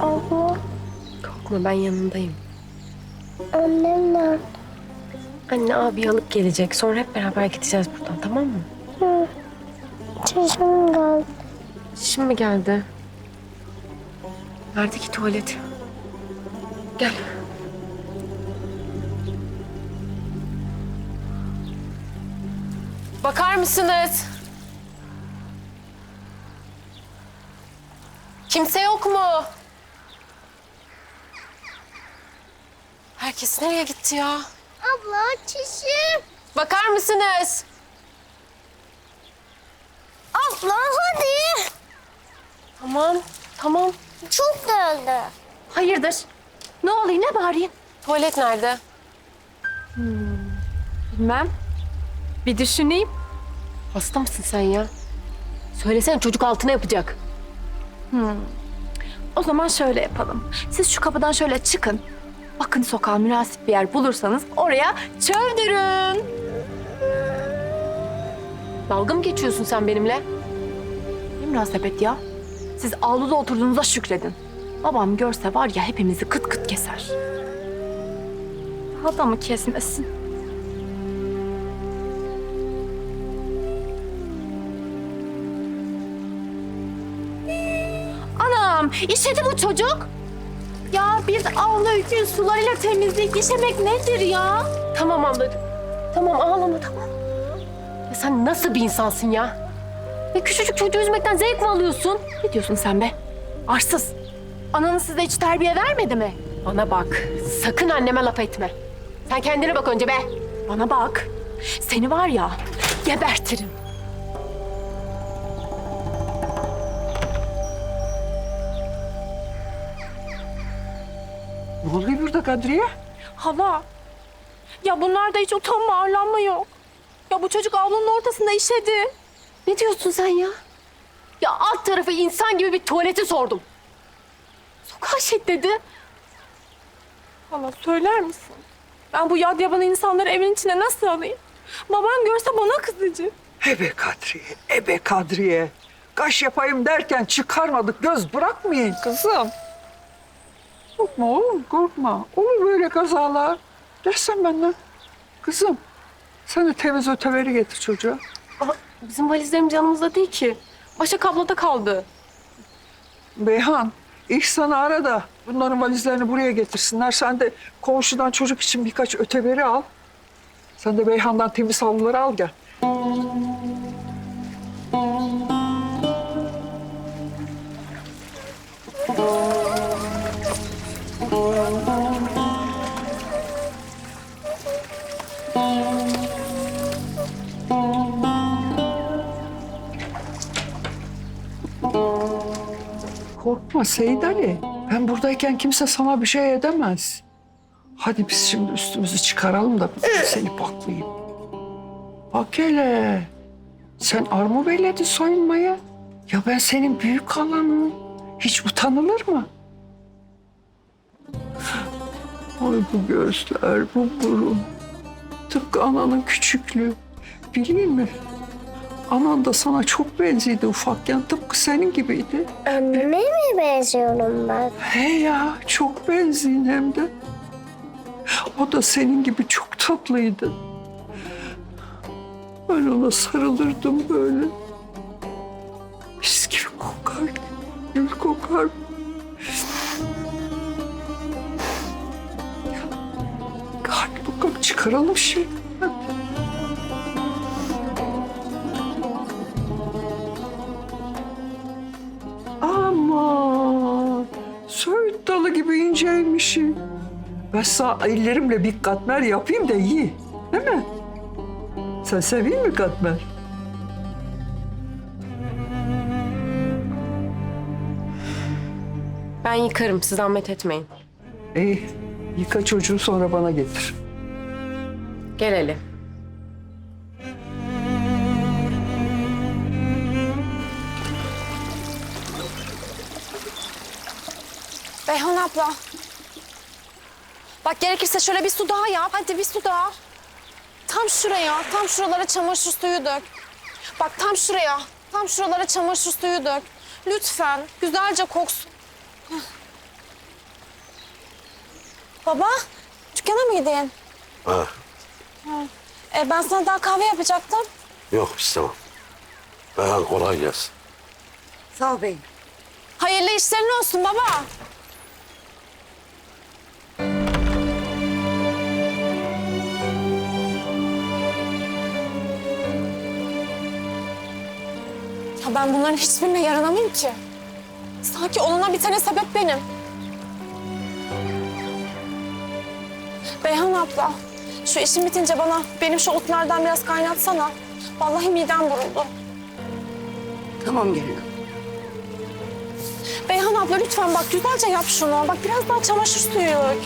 Abla, Korkma ben yanındayım. annem nerede? Anne abi alıp gelecek. Sonra hep beraber gideceğiz buradan tamam mı? Hı. Çişim geldi. Şimdi mi geldi? Nerede ki tuvalet? Gel. Bakar mısınız? Kimse yok mu? Herkes nereye gitti ya? Abla çişim. Bakar mısınız? Abla hadi. Tamam, tamam. Çok geldi. Hayırdır? Ne oluyor, ne bağırayım? Tuvalet nerede? Bilmem. Bir düşüneyim. Hasta mısın sen ya? Söylesene çocuk altına yapacak. O zaman şöyle yapalım. Siz şu kapıdan şöyle çıkın. Bakın sokağa münasip bir yer bulursanız oraya çövdürün. Dalga mı geçiyorsun sen benimle? Ne münasebet ya? Siz avluda oturduğunuza şükredin. Babam görse var ya hepimizi kıt kıt keser. Adamı kesmesin. Anam işedi bu çocuk. Ya biz avlu için sularıyla temizlik işemek nedir ya? Tamam ablacığım. Tamam ağlama tamam. Ya sen nasıl bir insansın ya? Ya küçücük çocuğu üzmekten zevk mi alıyorsun? Ne diyorsun sen be? Arsız. Ananız size hiç terbiye vermedi mi? Bana bak. Sakın anneme laf etme. Sen kendine bak önce be. Bana bak. Seni var ya gebertirim. Ne oluyor burada Kadriye? Hala. Ya bunlarda hiç utanma arlanma yok. Ya bu çocuk avlunun ortasında işedi. Ne diyorsun sen ya? Ya alt tarafı insan gibi bir tuvaleti sordum. Sokağa şiddeti. Hala söyler misin? Ben bu yad yaban insanları evin içine nasıl alayım? Babam görse bana kızacak. Ebe Kadriye, ebe Kadriye. Kaş yapayım derken çıkarmadık, göz bırakmayın kızım. Korkma oğlum, korkma. Olur böyle kazalar. Dersen benden. Kızım, sen de temiz öteveri getir çocuğa. Ama bizim valizlerimiz yanımızda değil ki. Başak ablada kaldı. Beyhan, İhsan'ı ara da bunların valizlerini buraya getirsinler. Sen de komşudan çocuk için birkaç öteveri al. Sen de Beyhan'dan temiz havluları al gel. Korkma Seyit Ali. Ben buradayken kimse sana bir şey edemez. Hadi biz şimdi üstümüzü çıkaralım da ben seni paklayayım. Bak hele. Sen armut belledin soyunmaya. Ya ben senin büyük halanım. Hiç utanılır mı? Ay bu gözler, bu burun. Tıpkı ananın küçüklüğü. Biliyor musun? Anan da sana çok benziydi ufakken. Tıpkı senin gibiydi. Anneme mi benziyorum ben? He ya çok benziyin hem de. O da senin gibi çok tatlıydı. Ben ona sarılırdım böyle. Mis gibi kokar. Gül kokar. Hadi bakalım çıkaralım şey. Gibi inceymişim. Ben sana ellerimle bir katmer yapayım da iyi. Değil mi? Sen seveyim mi katmer? Ben yıkarım siz zahmet etmeyin. İyi. Yıka çocuğu sonra bana getir. Gel hele. Beyhan abla. Bak gerekirse şöyle bir su daha yap. Hadi bir su daha. Tam şuraya, tam şuralara çamaşır suyu dök. Bak tam şuraya, tam şuralara çamaşır suyu dök. Lütfen, güzelce koksun. Heh. Baba, dükkana mı gideyim? Ha, E, ben sana daha kahve yapacaktım. yok istemem. Beyhan kolay gelsin. Sağ ol beyim. Hayırlı işlerin olsun baba. Ben bunların hiçbirine yaranamayayım ki. Sanki olana bitene sebep benim. Beyhan abla, şu işim bitince bana benim şu otlardan biraz kaynatsana. Vallahi midem buruldu. Tamam gelinim. Beyhan abla lütfen bak güzelce yap şunu. Bak biraz daha çamaşır suyu dök.